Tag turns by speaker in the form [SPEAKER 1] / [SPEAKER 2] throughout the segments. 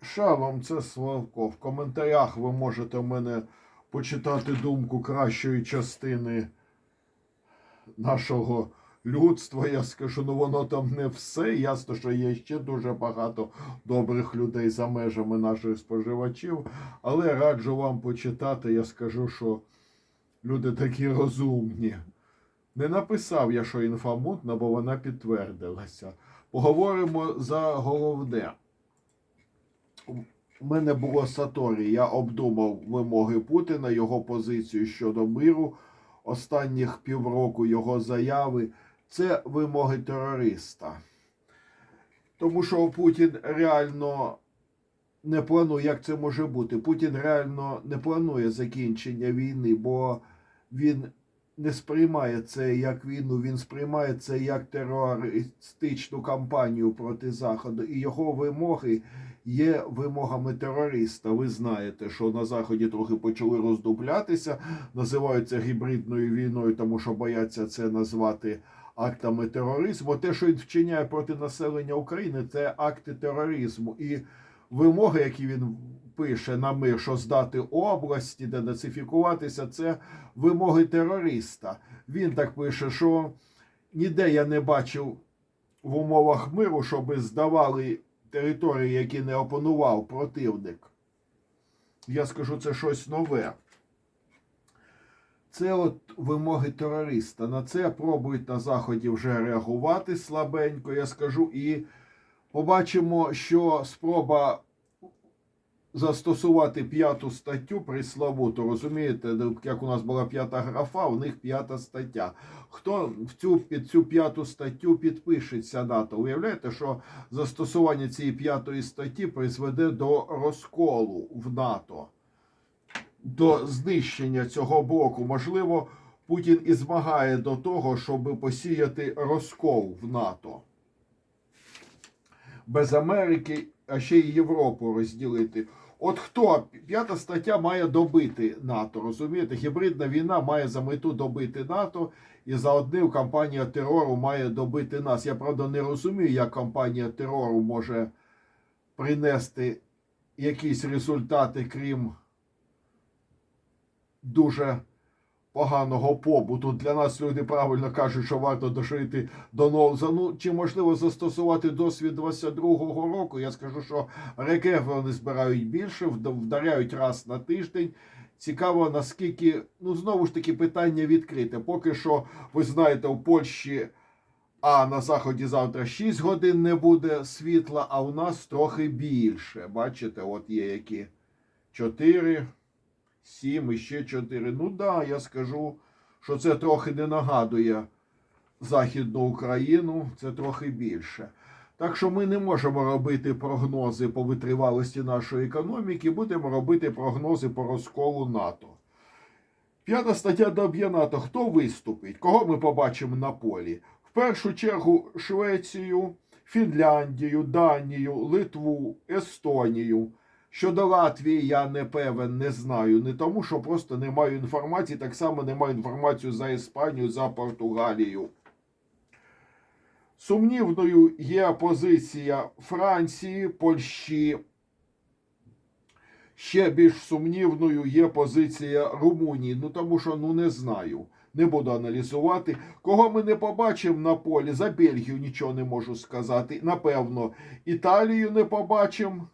[SPEAKER 1] Шалом, це Славко. В коментарях ви можете в мене почитати думку кращої частини нашого людства. Я скажу, ну воно там не все. Ясно, що є ще дуже багато добрих людей за межами наших споживачів. Але раджу вам почитати. Я скажу, що люди такі розумні. Не написав я, що інфамутна, бо вона підтвердилася. Поговоримо за головне. У мене було Саторі. Я обдумав вимоги Путіна, його позицію щодо миру. Останніх півроку його заяви це вимоги терориста. Тому що Путін реально не планує, як це може бути. Путін реально не планує закінчення війни, бо він не сприймає це як війну, він сприймає це як терористичну кампанію проти Заходу. І його вимоги є вимогами терориста. Ви знаєте, що на Заході трохи почали роздуплятися, називаються гібридною війною, тому що бояться це назвати актами тероризму. Те, що він вчиняє проти населення України, це акти тероризму. І вимоги, які він пише на мир, що здати області, де нацифікуватися, це вимоги терориста. Він так пише, що ніде я не бачив в умовах миру, щоб здавали території, які не опанував противник. Я скажу, це щось нове. Це от вимоги терориста. На це пробують на Заході вже реагувати слабенько, я скажу, і побачимо, що спроба застосувати п'яту статтю приславуту, розумієте, як у нас була п'ята графа, у них п'ята стаття. Хто в цю під цю п'яту статтю підпишеться НАТО? Уявляєте, що застосування цієї п'ятої статті призведе до розколу в НАТО, до знищення цього блоку. Можливо, Путін і змагає до того, щоб посіяти розкол в НАТО. Без Америки, а ще й Європу розділити. От хто п'ята стаття має добити НАТО, розумієте? Гібридна війна має за мету добити НАТО, і за одним кампанія терору має добити нас. Я правда не розумію, як кампанія терору може принести якісь результати, крім дуже поганого побуту. Для нас люди правильно кажуть, що варто дожити до нового. Ну, чи можливо застосувати досвід 22-го року? Я скажу, що рекерви вони збирають більше, вдаряють раз на тиждень. Цікаво, наскільки, ну знову ж таки, питання відкрите. Поки що, ви знаєте, у Польщі. А на заході завтра 6 годин не буде світла, а у нас трохи більше. Бачите, от є які 4, 7 і ще 4. Ну да, я скажу, що це трохи не нагадує Західну Україну, це трохи більше. Так що ми не можемо робити прогнози по витривалості нашої економіки, будемо робити прогнози по розколу НАТО. П'ята стаття доб'є НАТО. Хто виступить? Кого ми побачимо на полі? В першу чергу Швецію, Фінляндію, Данію, Литву, Естонію. Щодо Латвії я не певен, не знаю. Не тому, що просто не маю інформації. Так само не маю інформацію за Іспанію, за Португалію. Сумнівною є позиція Франції, Польщі. Ще більш сумнівною є позиція Румунії. Ну тому що ну не знаю. Не буду аналізувати. Кого ми не побачимо на полі, за Бельгію нічого не можу сказати. Напевно, Італію не побачимо.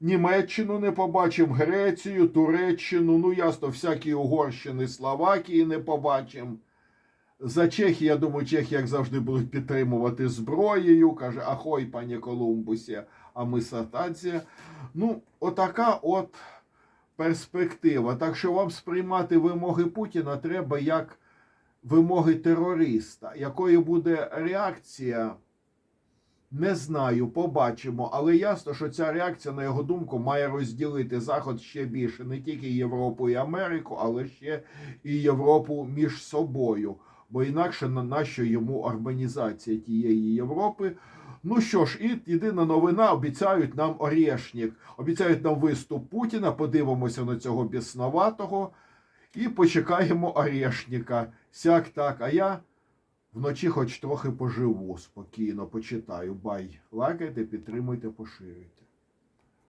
[SPEAKER 1] Німеччину не побачимо, Грецію, Туреччину, ну ясно, всякі Угорщини, Словакії не побачимо. За Чехію, я думаю, Чехи, як завжди, будуть підтримувати зброєю. Каже, ахой, пані Колумбусі, а ми сатація. Ну, отака от перспектива. Так що вам сприймати вимоги Путіна треба як вимоги терориста. Якою буде реакція? Не знаю, побачимо, але ясно, що ця реакція, на його думку, має розділити Заход ще більше не тільки Європу і Америку, але ще і Європу між собою. Бо інакше на нащо йому організація тієї Європи. Ну що ж, і єдина новина: обіцяють нам Орешнік, обіцяють нам виступ Путіна. Подивимося на цього біснуватого і почекаємо Орешніка. Сяк так. А я. Вночі хоч трохи поживу спокійно, почитаю. Бай. Лайкайте, підтримуйте, поширюйте.